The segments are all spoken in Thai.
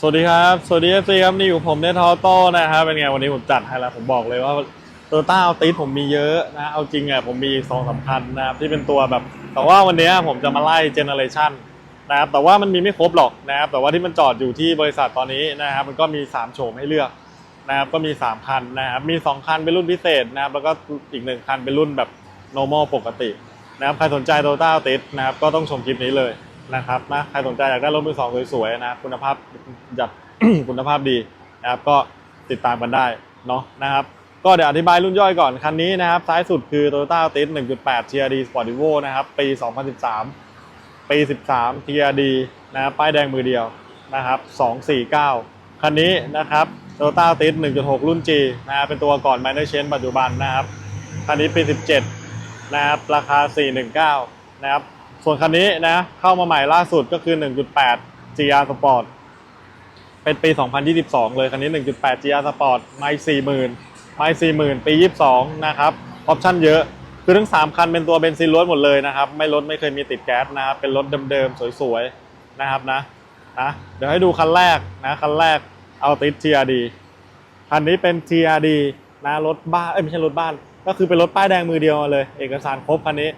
สวัสดีครับ สวัสดีเอฟซีครับ นี่อยู่ผมเนทอโต้นะครับ เป็นไงวันนี้ผมจัดให้แล้ว ผมบอกเลยว่าโตต้าเอาติสผมมีเยอะนะ เอาจริงอะผมมีสองสำคัญนะครับที่เป็นตัวแบบ แต่ว่าวันนี้ผมจะมาไล่เจเนอเรชันนะครับ แต่ว่ามันมีไม่ครบหรอกนะครับ แต่ว่าที่มันจอดอยู่ที่บริษัทตอนนี้นะครับ มันก็มี 3 โฉมให้เลือกนะครับ ก็มี 3 คันนะครับ มี 2 คันเป็นรุ่นพิเศษนะครับ แล้วก็อีกหนึ่งคันเป็นรุ่นแบบ normal ปกตินะครับ ใครสนใจโตต้าติสนะครับ ก็ต้องชมคลิปนี้เลย นะครับนะใครสนใจอยากได้รถมือสองสวยๆนะคุณภาพจัดคุณภาพดีนะครับก็ติดตามกันได้เนาะนะครับก็เดี๋ยวอธิบายรุ่นย่อยก่อน คันนี้นะครับซ้ายสุดคือ Toyota t i s 1.8 TRD Sportivo นะครับ ปี 2013 ปี 13 TRD นะครับป้ายแดงมือเดียวนะครับ 249 คันนี้นะครับ Toyota t i s 1.6 รุ่น G นะครับเป็นตัวก่อน Minor Change ปัจจุบันนะครับ คันนี้ปี 17 นะครับ ราคา 419 นะครับ ส่วนคันนี้นะเข้ามาใหม่ล่าสุดก็คือ 1.8 GR Sport เป็นปี 2022 เลยคันนี้ 1.8 GR Sport ไม่40,000ไม่40,000 ปี 22 นะครับออปชั่นเยอะคือทั้ง 3 คันเป็นตัวเบนซินล้วนหมดเลยนะครับ ไม่รถไม่เคยมีติดแก๊สนะครับ เป็นรถเดิมๆ สวยๆ นะครับนะนะเดี๋ยวให้ดูคันแรกนะคันแรกเอาติด TRD คันนี้เป็น TRD นะรถบ้านเอ้ยไม่ใช่รถบ้าน ก็คือเป็นรถป้ายแดงมือเดียวเลย เอกสารครบคันนี้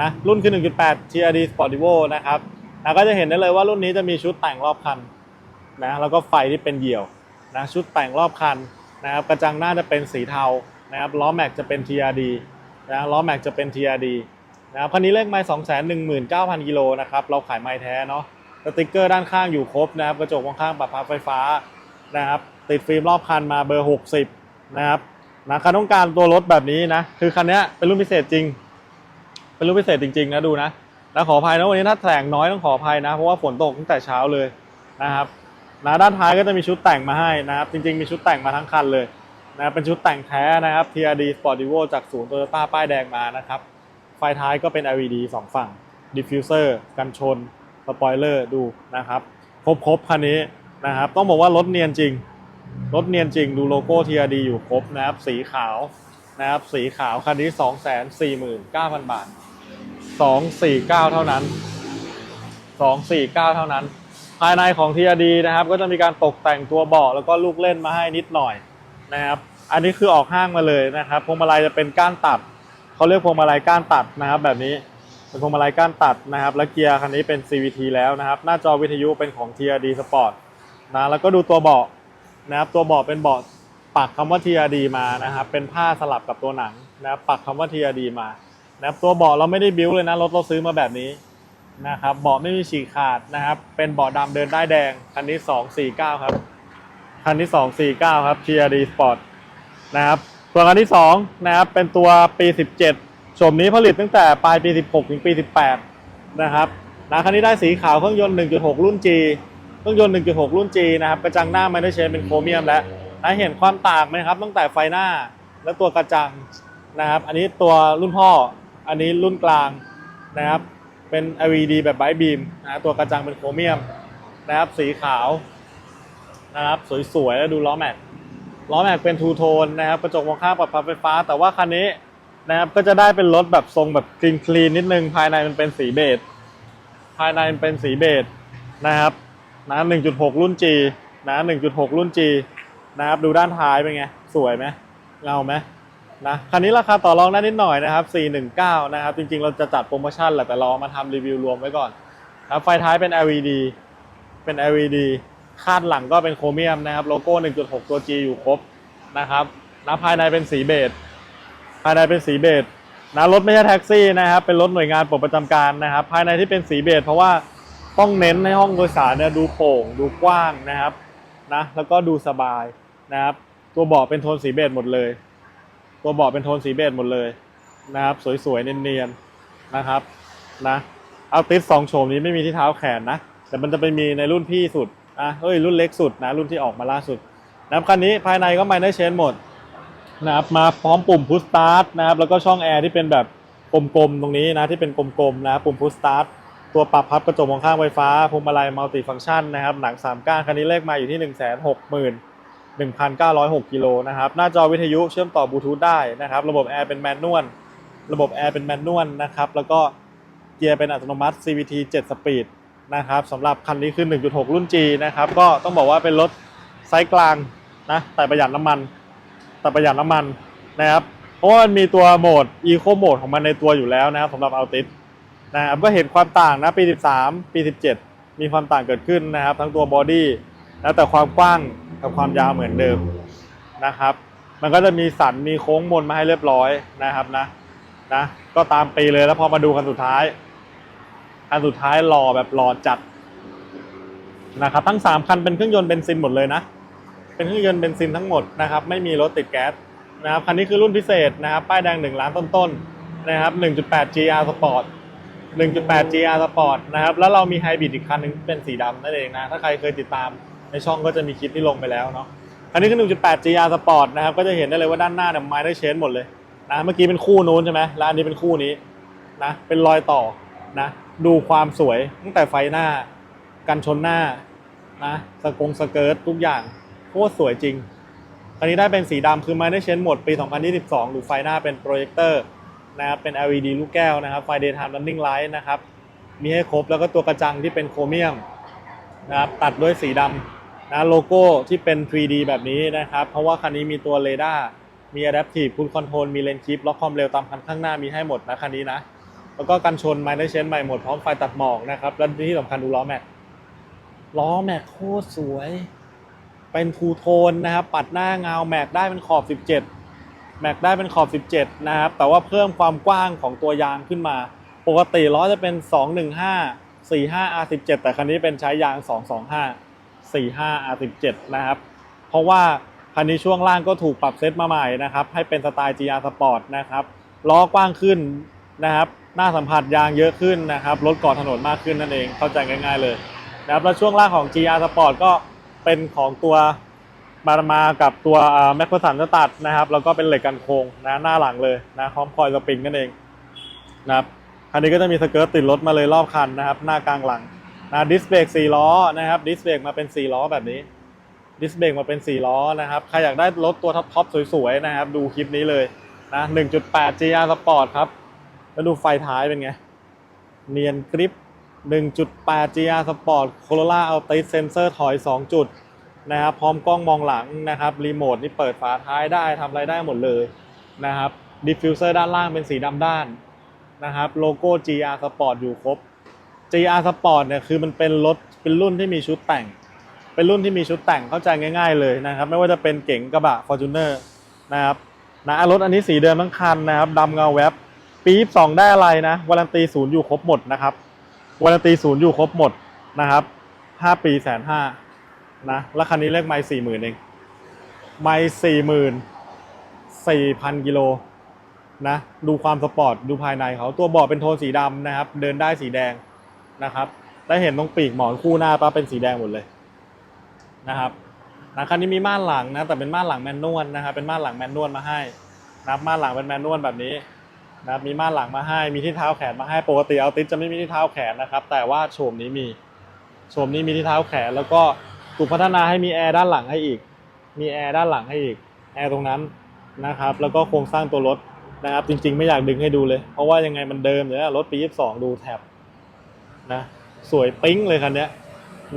นะรุ่นคือ 1.8 TRD Sportivo นะครับนะก็จะเห็นได้เลยว่ารุ่นนี้จะมีชุดแต่งรอบคันนะแล้วก็ไฟที่เป็นเหี่ยวนะชุดแต่งรอบคันนะครับกระจังหน้าจะเป็นสีเทานะครับล้อแม็กจะเป็น TRD นะล้อแม็กจะเป็น TRD นะครับคันนี้เลขไม้2 1 9 0 0 0 กิโลนะครับเราขายไม้แท้เนาะสติ๊กเกอร์ด้านข้างอยู่ครบนะครับกระจกมองข้างปรับพับไฟฟ้านะครับติดฟิล์มรอบคันมาเบอร์ 60 นะครับนะใครต้องการตัวรถแบบนี้นะคือคันนี้เป็นรุ่นพิเศษจริง เป็นรุ่นพิเศษจริงๆนะดูนะนะขออภัยนะวันนี้ถ้าแถลงน้อยต้องขออภัยนะ เพราะว่าฝนตกตั้งแต่เช้าเลยนะครับนะด้านท้ายก็จะมีชุดแต่งมาให้นะครับ จริงๆมีชุดแต่งมาทั้งคันเลยนะเป็นชุดแต่งแท้นะครับ TRD Sportivo จากศูนย์โตโยต้าป้ายแดงมานะครับ ไฟท้ายก็เป็น LED 2 ฝั่ง Diffuser กันชนสปอยเลอร์ดูนะครับ ครบๆคันนี้นะครับ ต้องบอกว่ารถเนียนจริง รถเนียนจริงดูโลโก้ TRD อยู่ครบนะครับ สีขาวนะครับ สีขาวคันนี้ 249,000 บาท 249เก้าเท่านั้น249เก้าเท่านั้น ภายในของ TRD นะครับ ก็จะมีการตกแต่งตัวเบาะแล้วก็ลูกเล่นมาให้นิดหน่อยนะครับ อันนี้คือออกห้างมาเลยนะครับพวงมาลัยจะเป็นก้านตัดเขาเรียกพวงมาลัยก้านตัดนะครับ แบบนี้เป็นพวงมาลัยก้านตัดนะครับ แล้วเกียร์คันนี้เป็น CVT แล้วนะครับ หน้าจอวิทยุเป็นของ TRD Sport นะแล้วก็ดูตัวเบาะนะครับตัวเบาะเป็นเบาะปักคำว่า TRD มานะครับเป็นผ้าสลับกับตัวหนังนะครับปักคำว่า TRD มา นะครับตัวเบาะเราไม่ได้บิ้วเลยนะรถเราซื้อมาแบบนี้นะครับเบาะไม่มีฉีกขาดนะครับ เป็นเบาะดำเดินได้แดงคันนี้249 ครับคันที่ 249 ครับ TRD Sport นะครับส่วนคันที่2นะครับเป็นตัวปี 17โฉมนี้ผลิตตั้งแต่ปลายปี 16 ถึงปี 18 นะครับนะคันนี้ได้สีขาวเครื่องยนต์ 1.6 รุ่น G เครื่องยนต์ 1.6 รุ่น G นะครับกระจังหน้าไม่ได้เชนเป็นโครเมียมแล้วนะเห็นความต่างไหมครับตั้งแต่ไฟหน้าและตัวกระจังนะครับ อันนี้ตัวรุ่นพ่อ อันนี้รุ่นกลางนะครับ เป็น LED แบบไบบีมนะตัวกระจังเป็นโครเมียมนะครับ สีขาวนะครับ สวยๆ แล้วดูล้อแม็กล้อแม็กเป็นทูโทนนะครับ กระจกมองข้างปรับพับไฟฟ้า แต่ว่าคันนี้นะครับก็จะได้เป็นรถแบบทรงแบบคลีนคลีนนิดนึง ภายในมันเป็นสีเบจภายในมันเป็นสีเบจนะครับนะ1.6 รุ่น G นะ1.6 รุ่น G นะครับดูด้านท้ายเป็นไง สวยไหมเงาไหม นะคันนี้ราคาต่อรองได้นิดหน่อยนะครับ 419 นะครับ จริงๆ เราจะจัดโปรโมชั่นแหละแต่เรามาทำรีวิวรวมไว้ก่อนครับไฟท้ายเป็น LED เป็น LED คาดหลังก็เป็นโครเมียมนะครับ โลโก้ 1.6 ตัว G อยู่ครบนะครับนะภายในเป็นสีเบจภายในเป็นสีเบจนะรถไม่ใช่แท็กซี่นะครับ เป็นรถหน่วยงานปลดประจำการนะครับ ภายในที่เป็นสีเบจเพราะว่าต้องเน้นให้ห้องโดยสารเนี่ยดูโปร่งดูกว้างนะครับนะแล้วก็ดูสบายนะครับ ตัวเบาะเป็นโทนสีเบจหมดเลย ตัวเบาะเป็นโทนสีเบจหมดเลยนะครับ สวยๆ เนียนๆ นะครับ นะเอาติสสองโฉมนี้ไม่มีที่เท้าแขนนะ แต่มันจะไปมีในรุ่นพี่สุดอะเอ้ย รุ่นเล็กสุดนะ รุ่นที่ออกมาล่าสุดนะครับคันนี้ภายในก็ไม่ได้เชนหมดนะครับ มาพร้อมปุ่มพุชสตาร์ทนะครับ แล้วก็ช่องแอร์ที่เป็นแบบกลมๆ ตรงนี้นะ ที่เป็นกลมๆ นะ ปุ่มพุชสตาร์ทตัวปรับพับกระจกมองข้างไฟฟ้าพวงมาลัยมัลติฟังก์ชันนะครับ หนังสามก้านคันนี้เลขมาอยู่ที่1 6 0 0 0 1,906กิโลนะครับหน้าจอวิทยุเชื่อมต่อบลูทูธได้นะครับ ระบบแอร์เป็นแมนนวลระบบแอร์เป็นแมนนวลนะครับ แล้วก็เกียร์เป็นอัตโนมัติ CVT 7 สปีดนะครับสำหรับคันนี้คือ 1.6 รุ่น G นะครับ ก็ต้องบอกว่าเป็นรถไซส์กลางนะแต่ประหยัดน้ำมัน แต่ประหยัดน้ำมันนะครับเพราะว่ามันมีตัวโหมด Eco Mode ของมันในตัวอยู่แล้วนะครับสำหรับ Altis นะครับก็เห็นความต่างนะปี 13 ปี 17 มีความต่างเกิดขึ้นนะครับ ทั้งตัวบอดี้ นะแต่ความกว้างกับความยาวเหมือนเดิมนะครับ มันก็จะมีสันมีโค้งมนมาให้เรียบร้อยนะครับนะนะก็ตามปีเลยแล้วพอมาดูคันสุดท้ายคันสุดท้ายรอแบบรอจัดนะครับทั้ง 3 คันเป็นเครื่องยนต์เบนซินหมดเลยนะ เป็นเครื่องยนต์เบนซินทั้งหมดนะครับไม่มีรถติดแก๊สนะครับคันนี้คือรุ่นพิเศษนะครับป้ายแดง 1 ล้านต้นๆนะครับ 1.8 GR Sport 1.8 GR Sport นะครับแล้วเรามีไฮบริดอีกคันหนึงเป็นสีดำนั่นเองนะถ้าใครเคยติดตาม ในช่องก็จะมีคลิปที่ลงไปแล้วเนาะอันนี้คือ 1.8 GR Sport นะครับก็จะเห็นได้เลยว่าด้านหน้าเนี่ยไม้ได้เชนหมดเลยนะเมื่อกี้เป็นคู่นู้นใช่ไหมแล้วอันนี้เป็นคู่นี้นะเป็นรอยต่อนะดูความสวยตั้งแต่ไฟหน้ากันชนหน้านะสกงสเกิร์ตทุกอย่างโคตรสวยจริงคันนี้ได้เป็นสีดำคือไม้ได้เชนหมดปี 2022หรือไฟหน้าเป็นโปรเจคเตอร์นะครับเป็น LED ลูกแก้วนะครับไฟ daytime running light นะครับมีให้ครบแล้วก็ตัวกระจังที่เป็นโครเมียมนะครับตัดด้วยสีดำ นะโลโก้ที่เป็น 3D แบบนี้นะครับ เพราะว่าคันนี้มีตัวเรดาร์มี adaptive cruise control มีเลนชิปล็อกความเร็วตามคันข้างหน้ามีให้หมดนะคันนี้นะ แล้วก็กันชนไม้ไดเชนใหม่หมดพร้อมไฟตัดหมอกนะครับ และที่สำคัญดูล้อแม็กล้อแม็กโคตรสวย เป็นทูโทนนะครับ ปัดหน้าเงาแม็กได้เป็นขอบ 17 แม็กได้เป็นขอบ 17 นะครับ แต่ว่าเพิ่มความกว้างของตัวยางขึ้นมา ปกติล้อจะเป็น 215 45 R17 แต่คันนี้เป็นใช้ยาง 225 45 R17 นะครับ เพราะว่าคันนี้ช่วงล่างก็ถูกปรับเซตมาใหม่นะครับ ให้เป็นสไตล์ GR Sport นะครับล้อกว้างขึ้นนะครับ หน้าสัมผัสยางเยอะขึ้นนะครับรถกาะถนนมากขึ้นนั่นเองเข้าใจง่าย ๆเลยนะครับแล้วช่วงล่างของ GR Sport ก็เป็นของตัวมามากับตัวแม็กซ์สันสตัดนะครับ แล้วก็เป็นเหล็กกันโค้งนะหน้าหลังเลยนะพร้อมคอยสปริงนั่นเองนะครับคันนี้ก็จะมีสเกิร์ตติดรถมาเลยรอบคันนะครับ หน้ากลางหลัง นะดิสเบรก4ล้อนะครับดิสเบรกมาเป็น4ล้อแบบนี้ดิสเบรกมาเป็น4ล้อนะครับใครอยากได้รถตัวท็อปๆสวยๆนะครับ ดูคลิปนี้เลยนะ1.8 GR Sport ครับแล้วดูไฟท้ายเป็นไง เนียนกริป 1.8 GR Sport Corolla Altis Sensor ถอย 2 จุดนะครับพร้อมกล้องมองหลังนะครับรีโมทนี่เปิดฝาท้ายได้ทำอะไรได้หมดเลยนะครับดิฟฟิวเซอร์ด้านล่างเป็นสีดำด้านนะครับโลโก้ GR Sport อยู่ครบ GR Sport เนี่ยคือมันเป็นรถเป็นรุ่นที่มีชุดแต่ง เป็นรุ่นที่มีชุดแต่งเข้าใจง่าย ๆ เลยนะครับ ไม่ว่าจะเป็นเก๋งกระบะ Fortuner นะครับนะรถอันนี้สีเดิมทั้งคันนะครับดำเงาแวบปี22ได้อะไรนะวารันตีศูนย์อยู่ครบหมดนะครับวารันตีศูนย์อยู่ครบหมดนะครับ5ปีแสนห้านะแล้วคันนี้เลขไม่สี่หมื่นเองไม่สี่หมื่นสี่พันกิโลนะดูความสปอร์ตดูภายในเขาตัวเบาะเป็นโทนสีดำนะครับ เดินได้สีแดง นะครับได้เห็นตรงปีกหมอนคู่หน้าปะเป็นสีแดงหมดเลยนะครับนะคันนี้มีม่านหลังนะแต่เป็นม่านหลังแมนนวลนะครับเป็นม่านหลังแมนนวลมาให้นะับม่านหลังเป็นแมนนวลแบบนี้นะมีม่านหลังมาให้ มีที่เท้าแขนมาให้ปกติเอาติสจะไม่มีที่เท้าแขนนะครับ แต่ว่าโฉมนี้มีโฉมนี้มีที่เท้าแขน แล้วก็ถูกพัฒนาให้มีแอร์ด้านหลังให้อีก มีแอร์ด้านหลังให้อีกแอร์ตรงนั้นนะครับ แล้วก็โครงสร้างตัวรถนะครับ จริง ๆ ไม่อยากดึงให้ดูเลย เพราะว่ายังไงมันเดิมอยู่แล้วรถปี 22 ดูแท็บ นะ สวยปิ๊งเลยคันนี้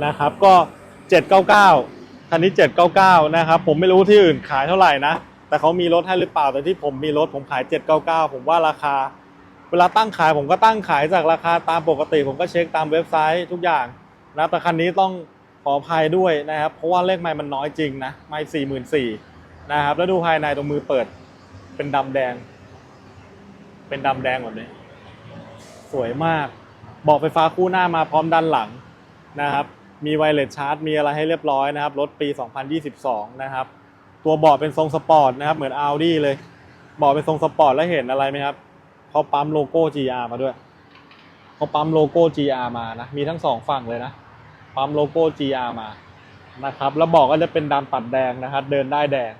นะครับ ก็ 799 คันนี้ 799 นะครับ ผมไม่รู้ที่อื่นขายเท่าไหร่นะ แต่เขามีรถให้หรือเปล่า แต่ที่ผมมีรถผมขาย 799 ผมว่าราคา เวลาตั้งขายผมก็ตั้งขายจากราคาตามปกติ ผมก็เช็คตามเว็บไซต์ทุกอย่างนะ แต่คันนี้ต้องขออภัยด้วยนะครับ เพราะว่าเลขไม้มันน้อยจริงนะ ไม่สี่หมื่นสี่นะครับ แล้วดูภายในตรงมือเปิด เป็นดำแดง เป็นดำแดงแบบนี้สวยมาก เบาะไฟฟ้าคู่หน้ามาพร้อมด้านหลังนะครับ มีไวเลสชาร์จ มีอะไรให้เรียบร้อยนะครับ รถปี 2022 นะครับ ตัวเบาะเป็นทรงสปอร์ตนะครับ เหมือน Audi เลย เบาะเป็นทรงสปอร์ตแล้วเห็นอะไรไหมครับ เขาปั๊มโลโก้ GR มาด้วย เขาปั๊มโลโก้ GR มานะ มีทั้งสองฝั่งเลยนะ ปั๊มโลโก้ GR มา นะครับ แล้วเบาะก็จะเป็นดำปัดแดงนะครับ เดินได้แดง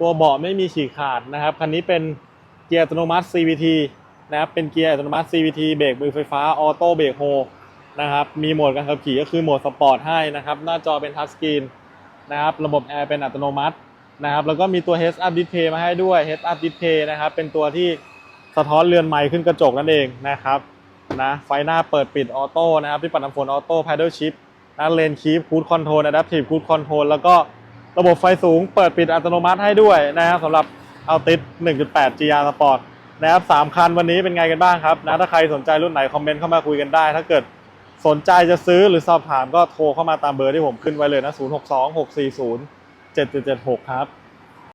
ตัวเบาะไม่มีฉีกขาดนะครับ คันนี้เป็นเกียร์อัตโนมัติ CVT นะครับเป็นเกียร์อัตโนมัติ CVT เบรกมือไฟฟ้าออโต้เบรกโฮนะครับมีโหมดการขับขี่ก็คือโหมดสปอร์ตให้นะครับหน้าจอเป็นทัชสกรีนนะครับระบบแอร์เป็นอัตโนมัตินะครับแล้วก็มีตัว Head Up Display มาให้ด้วย Head Up Display นะครับเป็นตัวที่สะท้อนเรือนไม้ขึ้นกระจกนั่นเองนะครับนะไฟหน้าเปิดปิดออโต้นะครับที่ปัดน้ำฝนออโต้พ a ดเดิลชิพนะเลนคีฟคูดคอนโทรลอะดัพทีฟคูดคอนโทรลแล้วก็ระบบไฟสูงเปิดปิดอัตโนมัติให้ด้วยนะครับสำหรับเอาติด 1.8 GR Sport นะครับสามคันวันนี้เป็นไงกันบ้างครับนะถ้าใครสนใจรุ่นไหนคอมเมนต์เข้ามาคุยกันได้ ถ้าเกิดสนใจจะซื้อหรือสอบถามก็โทรเข้ามาตามเบอร์ที่ผมขึ้นไว้เลยนะ 062 640 7776 ครับ